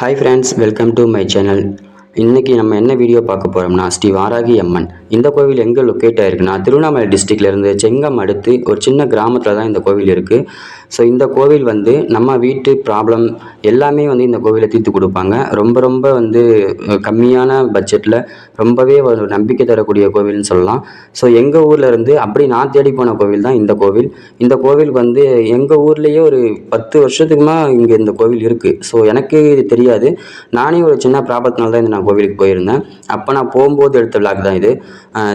Hi friends welcome to my channel இன்றைக்கி நம்ம என்ன வீடியோ பார்க்க போகிறோம்னா ஸ்ரீ வாராகி அம்மன். இந்த கோவில் எங்கே லொக்கேட் ஆயிருக்குன்னா திருவண்ணாமலை டிஸ்ட்ரிக்ட்லேருந்து செங்கம் அடுத்து ஒரு சின்ன கிராமத்தில் தான் இந்த கோவில் இருக்குது ஸோ இந்த கோவில் வந்து நம்ம வீட்டு ப்ராப்ளம் எல்லாமே வந்து இந்த கோவிலை தீர்த்து கொடுப்பாங்க. ரொம்ப ரொம்ப வந்து கம்மியான பட்ஜெட்டில் ரொம்பவே ஒரு நம்பிக்கை தரக்கூடிய கோவில்னு சொல்லலாம். ஸோ எங்கள் ஊரில் இருந்து அப்படி நான் தேடி போன கோவில் தான் இந்த கோவில். இந்த கோவில் வந்து எங்கள் ஊர்லேயே ஒரு பத்து வருஷத்துக்குமா இங்கே இந்த கோவில் இருக்குது ஸோ எனக்கு இது தெரியாது. நானே ஒரு சின்ன ப்ராப்ளத்தினால தான் இந்த நான் கோவிலுக்கு போயிருந்தேன். அப்போ நான் போகும்போது எடுத்த விளாக் தான் இது.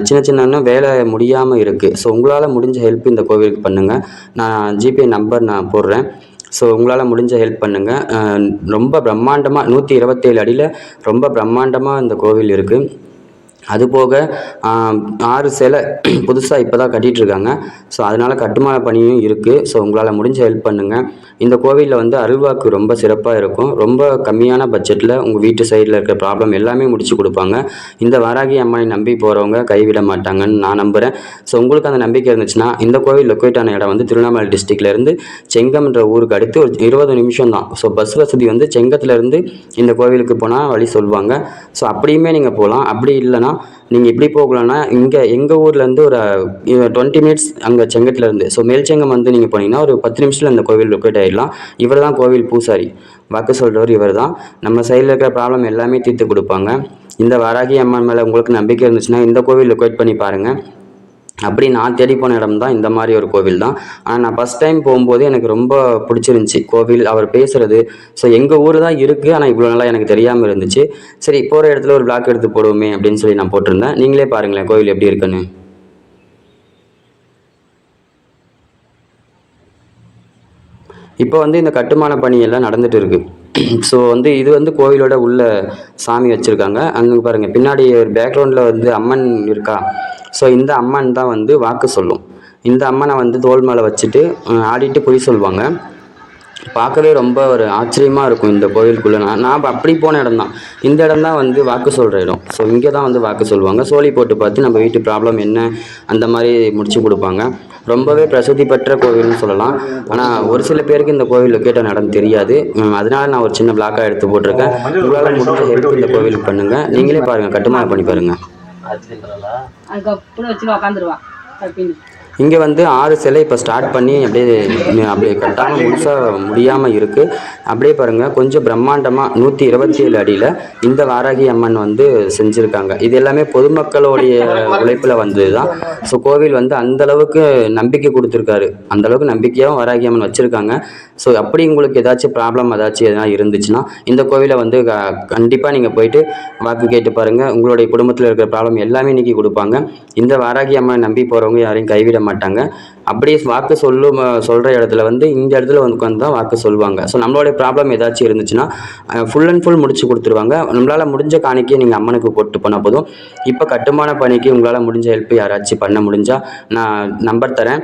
சின்ன சின்ன வேலை முடியாமல் இருக்குது ஸோ உங்களால் முடிஞ்ச ஹெல்ப் இந்த கோவிலுக்கு பண்ணுங்கள் நான் ஜிபே நம்பர் நான் போடுறேன். ஸோ உங்களால் முடிஞ்ச ஹெல்ப் பண்ணுங்கள் ரொம்ப பிரம்மாண்டமாக நூற்றி இருபத்தேழு அடியில் ரொம்ப பிரம்மாண்டமாக இந்த கோவில் இருக்குது அதுபோக ஆறு சிலை புதுசாக இப்போ தான் கட்டிகிட்ருக்காங்க ஸோ அதனால் கட்டுமான பணியும் இருக்குது ஸோ உங்களால் முடிஞ்ச ஹெல்ப் பண்ணுங்கள் இந்த கோவிலில் வந்து அருள்வாக்கு ரொம்ப சிறப்பாக இருக்கும். ரொம்ப கம்மியான பட்ஜெட்டில் உங்கள் வீட்டு சைடில் இருக்கிற ப்ராப்ளம் எல்லாமே முடிச்சு கொடுப்பாங்க. இந்த வாராகி அம்மனை நம்பி போகிறவங்க கைவிட மாட்டாங்கன்னு நான் நம்புகிறேன் ஸோ உங்களுக்கு அந்த நம்பிக்கை இருந்துச்சுன்னா இந்த கோவில் லொக்கேட் ஆன இடம் வந்து திருவண்ணாமலை டிஸ்ட்ரிக்ட்லேருந்து செங்கம்ன்ற ஊருக்கு அடுத்து ஒரு இருபது நிமிஷம் தான். ஸோ பஸ் வசதி வந்து செங்கத்துலேருந்து இந்த கோவிலுக்கு போனால் வழி சொல்லுவாங்க ஸோ அப்படியுமே நீங்கள் போகலாம் அப்படி போகலாம் நீங்கள் எப்படி போகலான்னா இங்கே எங்கள் ஊர்லேருந்து ஒரு டுவெண்ட்டி மினிட்ஸ் அங்கே செங்கத்துலேருந்து ஸோ மேல்ச்செங்கம் வந்து நீங்கள் போனீங்கன்னா ஒரு பத்து நிமிஷத்தில் அந்த கோவில் லொக்கேட் ஆகிடலாம் இவர் தான் கோவில் பூசாரி. வாக்கு சொல்கிறவர் இவர் தான் நம்ம சைடில் இருக்கிற ப்ராப்ளம் எல்லாமே தீர்த்து கொடுப்பாங்க. இந்த வாராகி அம்மன் மேலே உங்களுக்கு நம்பிக்கை இருந்துச்சுன்னா இந்த கோவில் லொக்கேட் பண்ணி பாருங்கள் அப்படி நான் தேடி போன இடம் தான் இந்த மாதிரி ஒரு கோவில் தான் ஆனால் நான் ஃபஸ்ட் டைம் போகும்போது எனக்கு ரொம்ப பிடிச்சிருந்துச்சி கோவில் அவர் பேசுகிறது ஸோ எங்கள் ஊர் தான் இருக்குது ஆனால் இவ்வளோ நாளாக எனக்கு தெரியாமல் இருந்துச்சு. சரி போகிற இடத்துல ஒரு பிளாக் எடுத்து போடுவோமே அப்படின்னு சொல்லி நான் போட்டிருந்தேன். நீங்களே பாருங்களேன் கோவில் எப்படி இருக்குன்னு. இப்போ வந்து இந்த கட்டுமான பணி எல்லாம் நடந்துட்டு இருக்கு. ஸோ வந்து இது வந்து கோவிலோட உள்ள சாமி வச்சுருக்காங்க. அங்கே பாருங்கள் பின்னாடி ஒரு பேக்ரவுண்டில் வந்து அம்மன் இருக்கா? ஸோ இந்த அம்மன் தான் வந்து வாக்கு சொல்லும். இந்த அம்மனை வந்து தோல் மேலே வச்சுட்டு ஆடிட்டு பொய் சொல்லுவாங்க பார்க்கவே ரொம்ப ஒரு ஆச்சரியமாக இருக்கும் இந்த கோவிலுக்குள்ளே நான் நான் அப்படி போன இடம் தான். இந்த இடம் தான் வந்து வாக்கு சொல்கிற இடம். ஸோ இங்கே தான் வந்து வாக்கு சொல்லுவாங்க சோழி போட்டு பார்த்து நம்ம வீட்டு ப்ராப்ளம் என்ன அந்த மாதிரி முடிச்சு கொடுப்பாங்க. ரொம்பவே பிரசித்தி பெற்ற கோவில்னு சொல்லலாம். ஆனால் ஒரு சில பேருக்கு இந்த கோவில் லொக்கேட் இடம் தெரியாது. அதனால் அதனால நான் ஒரு சின்ன பிளாக்காக எடுத்து போட்டிருக்கேன். உங்களால் முடிஞ்ச ஹெல்ப் இந்த கோவிலுக்கு பண்ணுங்கள் நீங்களே பாருங்கள் கட்டுமானம் பண்ணி பாருங்கள் அதுக்கப்புறம் வச்சு உக்காந்துருவான் தப்பின்னு. இங்கே வந்து ஆறு சிலை இப்போ ஸ்டார்ட் பண்ணி அப்படியே அப்படியே கட்டாமல் முழுசாக முடியாமல் இருக்குது அப்படியே பாருங்கள் கொஞ்சம் பிரம்மாண்டமாக நூற்றி இருபத்தி ஏழு அடியில் இந்த வாராகி அம்மன் வந்து செஞ்சுருக்காங்க. இது எல்லாமே பொதுமக்களுடைய உழைப்பில் வந்தது தான் ஸோ கோவில் வந்து அந்தளவுக்கு நம்பிக்கை கொடுத்துருக்காரு. அந்தளவுக்கு நம்பிக்கையாகவும் வாராகி அம்மன் வச்சுருக்காங்க. ஸோ அப்படி உங்களுக்கு ஏதாச்சும் ப்ராப்ளம் ஏதாச்சும் எதனா இருந்துச்சுன்னா இந்த கோவிலை வந்து கண்டிப்பாக நீங்கள் போயிட்டு வாக்கு கேட்டு பாருங்கள் உங்களுடைய குடும்பத்தில் இருக்கிற ப்ராப்ளம் எல்லாமே இன்றைக்கி கொடுப்பாங்க. இந்த வாராகி அம்மனை நம்பி போகிறவங்க யாரையும் கைவிட மாட்டாங்க. அப்படியே வாக்கு சொல்லும் சொல்கிற இடத்துல வந்து இந்த இடத்துல வந்து உட்காந்து தான் வாக்கு சொல்லுவாங்க. ஸோ நம்மளுடைய ப்ராப்ளம் ஏதாச்சும் இருந்துச்சுன்னா ஃபுல் அண்ட் ஃபுல் முடிச்சு கொடுத்துருவாங்க. நம்மளால் முடிஞ்ச காணிக்கையை நீங்கள் அம்மனுக்கு போட்டு போனால் போதும். இப்போ கட்டுமான பணிக்கு உங்களால் முடிஞ்ச ஹெல்ப் யாராச்சும் பண்ண முடிஞ்சால் நான் நம்பர் தரேன்.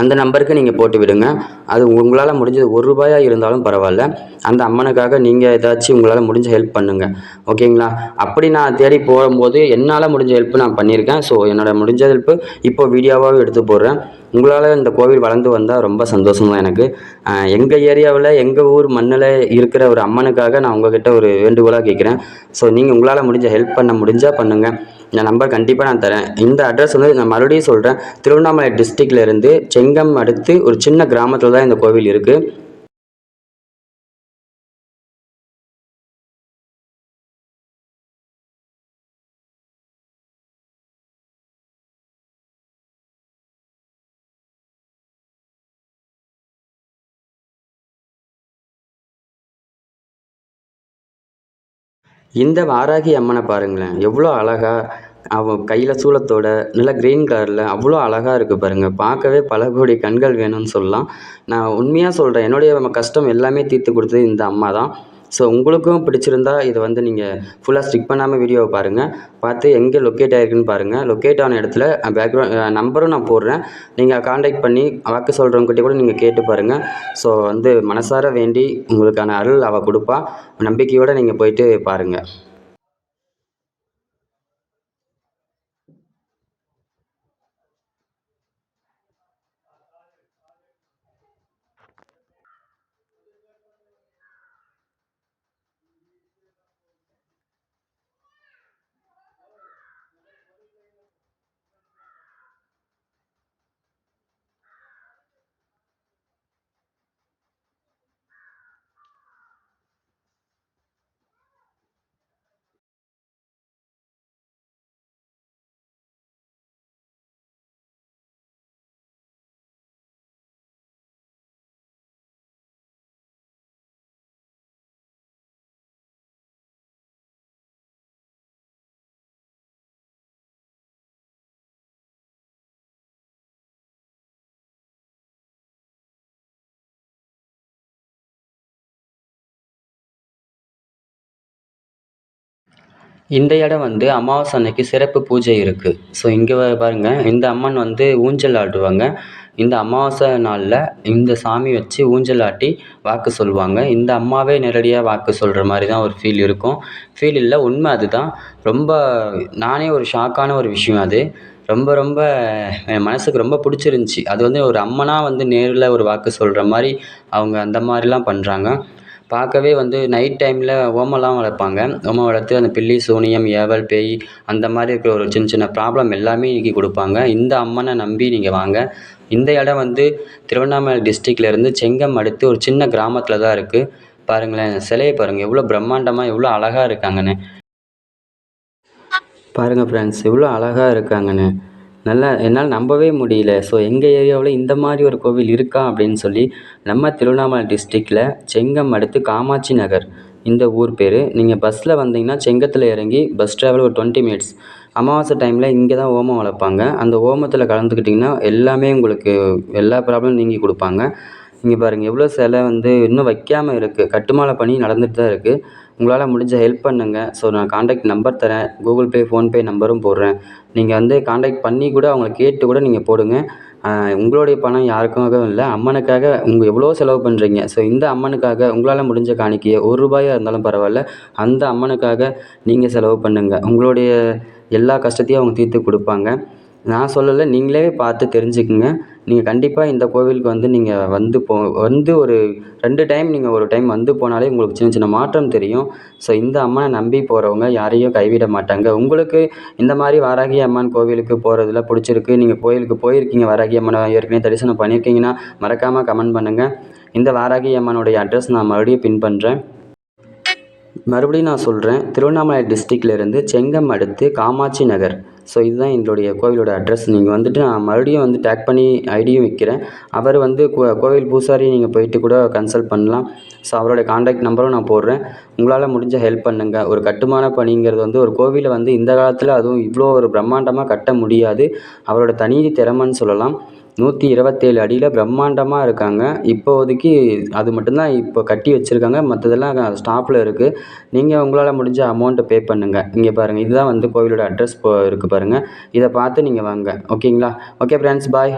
அந்த நம்பருக்கு நீங்கள் போட்டு விடுங்க. அது உங்களால் முடிஞ்சது ஒரு ரூபாயாக இருந்தாலும் பரவாயில்ல. அந்த அம்மனுக்காக நீங்கள் ஏதாச்சும் உங்களால் முடிஞ்ச ஹெல்ப் பண்ணுங்கள் ஓகேங்களா அப்படி நான் தேடி போகும்போது என்னால் முடிஞ்ச ஹெல்ப் நான் பண்ணியிருக்கேன். ஸோ என்னோட முடிஞ்ச ஹெல்ப்பு இப்போ வீடியோவாகவும் எடுத்து போடுறேன். உங்களால் இந்த கோவில் வளர்ந்து வந்தால் ரொம்ப சந்தோஷம் தான் எனக்கு. எங்கள் ஏரியாவில் எங்கள் ஊர் மண்ணில் இருக்கிற ஒரு அம்மனுக்காக நான் உங்ககிட்ட ஒரு வேண்டுகோளாக கேட்குறேன். ஸோ நீங்கள் உங்களால் முடிஞ்ச ஹெல்ப் பண்ண முடிஞ்சால் பண்ணுங்கள் இந்த நம்பர் கண்டிப்பாக நான் தரேன். இந்த அட்ரஸ் வந்து நான் மறுபடியும் சொல்கிறேன் திருவண்ணாமலை டிஸ்ட்ரிக்ட்லேருந்து செங்கம் அடுத்து ஒரு சின்ன கிராமத்தில் தான் இந்த கோவில் இருக்குது இந்த வாராகி அம்மனை பாருங்களேன். எவ்வளோ அழகா அவன் கையில் சூலத்தோட நல்லா க்ரீன் கலரில் அவ்வளோ அழகாக இருக்குது பாருங்கள் பார்க்கவே பல கோடி கண்கள் வேணும்னு சொல்லலாம். நான் உண்மையாக சொல்கிறேன் என்னுடைய கஷ்டம் எல்லாமே தீர்த்து கொடுத்தது இந்த அம்மா தான். ஸோ உங்களுக்கும் பிடிச்சிருந்தா இதை வந்து நீங்கள் ஃபுல்லாக ஸ்டிக் பண்ணாமல் வீடியோவை பாருங்கள் பார்த்து எங்கே லொக்கேட் ஆகிருக்குன்னு பாருங்கள் லொக்கேட் ஆன இடத்துல பேக்ரவுண்ட் நம்பரும் நான் போடுறேன். நீங்கள் காண்டாக்ட் பண்ணி வாக்கு சொல்கிறவங்ககிட்ட கூட நீங்கள் கேட்டு பாருங்கள் ஸோ வந்து மனசார வேண்டி உங்களுக்கான அருள் அவள் கொடுப்பா. நம்பிக்கையோடு நீங்கள் போயிட்டு பாருங்கள் இந்த இடம் வந்து அமாவாசை அன்னைக்கு சிறப்பு பூஜை இருக்குது ஸோ இங்கே பாருங்கள் இந்த அம்மன் வந்து ஊஞ்சல் ஆடுவாங்க. இந்த அமாவாசை நாளில் இந்த சாமி வச்சு ஊஞ்சல் ஆட்டி வாக்கு சொல்லுவாங்க இந்த அம்மாவே நேரடியாக வாக்கு சொல்கிற மாதிரி தான் ஒரு ஃபீல் இருக்கும். ஃபீல் இல்லை உண்மை அதுதான். ரொம்ப நானே ஒரு ஷாக்கான ஒரு விஷயம் அது. ரொம்ப ரொம்ப என் மனதுக்கு ரொம்ப பிடிச்சிருந்துச்சி. அது வந்து ஒரு அம்மனாக வந்து நேரில் ஒரு வாக்கு சொல்கிற மாதிரி அவங்க அந்த மாதிரிலாம் பண்ணுறாங்க பார்க்கவே வந்து நைட் டைமில் ஓமம்லாம் வளர்ப்பாங்க. ஓமம் வளர்த்து அந்த பில்லி சூனியம் ஏவல் பேய் அந்த மாதிரி இருக்கிற ஒரு சின்ன சின்ன ப்ராப்ளம் எல்லாமே நீக்கி கொடுப்பாங்க. இந்த அம்மனை நம்பி நீங்கள் வாங்க. இந்த இடம் வந்து திருவண்ணாமலை டிஸ்ட்ரிக்ட்லேருந்து செங்கம் அடுத்து ஒரு சின்ன கிராமத்தில் தான் இருக்குது பாருங்களேன் சிலையை பாருங்கள் எவ்வளோ பிரம்மாண்டமாக எவ்வளோ அழகாக இருக்காங்கன்னு. பாருங்கள் ஃப்ரெண்ட்ஸ் எவ்வளோ அழகாக இருக்காங்கன்னு. நல்லா என்னால் நம்பவே முடியல. ஸோ எங்கள் ஏரியாவில் இந்த மாதிரி ஒரு கோவில் இருக்கா அப்படின்னு சொல்லி நம்ம திருவண்ணாமலை டிஸ்ட்ரிக்டில் செங்கம் அடுத்து காமாட்சி நகர். இந்த ஊர் பேர். நீங்கள் பஸ்ஸில் வந்தீங்கன்னா செங்கத்தில் இறங்கி பஸ் ட்ராவல் ஒரு டுவெண்ட்டி மினிட்ஸ் அமாவாசை டைமில் இங்கே தான் ஓமம் வளர்ப்பாங்க. அந்த ஓமத்தில் கலந்துக்கிட்டிங்கன்னா எல்லாமே உங்களுக்கு எல்லா ப்ராப்ளமும் நீங்கி கொடுப்பாங்க. இங்கே பாருங்கள் எவ்வளோ சிலை வந்து இன்னும் வைக்காமல் இருக்குது கட்டுமான பணி நடந்துட்டு தான் இருக்குது உங்களால் முடிஞ்ச ஹெல்ப் பண்ணுங்கள் ஸோ நான் காண்டாக்ட் நம்பர் தரேன். கூகுள் பே ஃபோன்பே நம்பரும் போடுறேன். நீங்கள் வந்து காண்டாக்ட் பண்ணி கூட அவங்கள கேட்டு கூட நீங்கள் போடுங்க. உங்களுடைய பணம் யாருக்காக இல்லை அம்மனுக்காக உங்கள் எவ்வளோ செலவு பண்ணுறீங்க ஸோ இந்த அம்மனுக்காக உங்களால் முடிஞ்ச காணிக்கையை ஒரு ரூபாயாக இருந்தாலும் பரவாயில்ல அந்த அம்மனுக்காக நீங்கள் செலவு பண்ணுங்கள் உங்களுடைய எல்லா கஷ்டத்தையும் அவங்க தீர்த்து கொடுப்பாங்க. நான் சொல்லலை நீங்களே பார்த்து தெரிஞ்சுக்குங்க. நீங்கள் கண்டிப்பாக இந்த கோவிலுக்கு வந்து நீங்கள் வந்து போ வந்து ஒரு ரெண்டு டைம் நீங்கள் ஒரு டைம் வந்து போனாலே உங்களுக்கு சின்ன சின்ன மாற்றம் தெரியும். ஸோ இந்த அம்மனை நம்பி போகிறவங்க யாரையும் கைவிட மாட்டாங்க. உங்களுக்கு இந்த மாதிரி வாராகி அம்மன் கோவிலுக்கு போகிறதுல பிடிச்சிருக்கு. நீங்கள் கோயிலுக்கு போயிருக்கீங்க வாராகி அம்மனை ஏற்கனவே தரிசனம் பண்ணியிருக்கீங்கன்னா மறக்காமல் கமெண்ட் பண்ணுங்கள் இந்த வாராகி அம்மனுடைய அட்ரஸ் நான் மறுபடியும் பின் பண்ணுறேன் மறுபடியும் நான் சொல்கிறேன் திருவண்ணாமலை டிஸ்ட்ரிக்ட்லேருந்து செங்கம் அடுத்து காமாட்சி நகர். ஸோ இதுதான் எங்களுடைய கோவிலோட அட்ரஸ் நீங்கள் வந்துட்டு நான் மறுபடியும் வந்து டேக் பண்ணி ஐடியும் விற்கிறேன் அவர் வந்து கோ கோவில் பூசாரி நீங்கள் போயிட்டு கூட கன்சல்ட் பண்ணலாம். ஸோ அவருடைய காண்டாக்ட் நம்பரும் நான் போடுறேன். உங்களால் முடிஞ்ச ஹெல்ப் பண்ணுங்கள் ஒரு கட்டுமான பணிங்கிறது வந்து ஒரு கோவிலை வந்து இந்த காலத்தில் அதுவும் இவ்வளோ ஒரு பிரம்மாண்டமாக கட்ட முடியாது. அவரோட தனி திறமைன்னு சொல்லலாம். நூற்றி இருபத்தேழு அடியில் பிரம்மாண்டமாக இருக்காங்க. இப்போதைக்கு அது மட்டும்தான் இப்போ கட்டி வச்சுருக்காங்க. மற்றதெல்லாம் ஸ்டாப்பில் இருக்குது நீங்கள் உங்களால் முடிஞ்ச அமௌண்ட்டை பே பண்ணுங்கள் இங்கே பாருங்கள் இதுதான் வந்து கோவிலோட அட்ரஸ் போ இருக்குது பாருங்கள் இதை பார்த்து நீங்கள் வாங்க. ஓகேங்களா? Okay friends bye